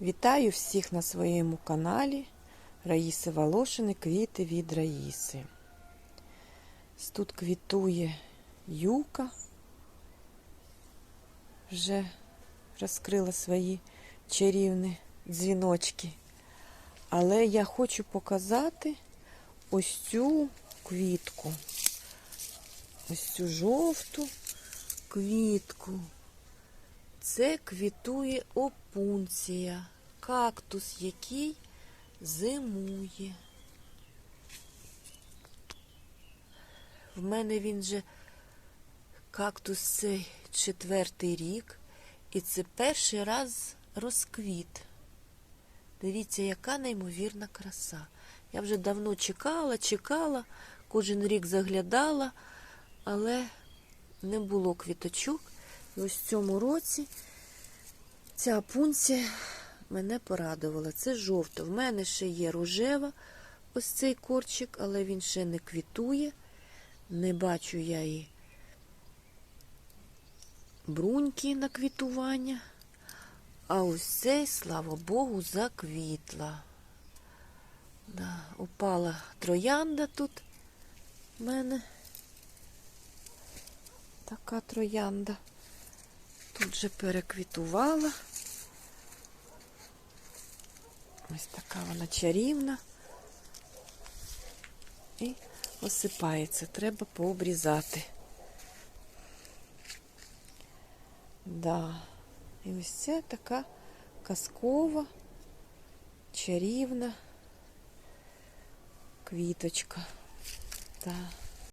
Вітаю всіх на своєму каналі Раїси Волошини Квіти від Раїси. Тут квітує юка, вже розкрила свої чарівні дзвіночки. Але я хочу показати ось цю квітку. Ось цю жовту квітку. Це квітує опунція, кактус, який зимує. В мене він же кактус цей четвертий рік, і це перший раз розквіт. Дивіться, яка неймовірна краса. Я вже давно чекала, чекала, кожен рік заглядала, але не було квіточок. І ось в цьому році ця пунція мене порадувала. Це жовта. В мене ще є рожева ось цей корчик, але він ще не квітує. Не бачу я і бруньки на квітування. А ось цей, слава Богу, заквітла. Да, упала троянда тут в мене. Така троянда. Тут же переквітувала. Ось така вона чарівна. І осипається. Треба пообрізати. Да. І ось це така казкова, чарівна квіточка. Да.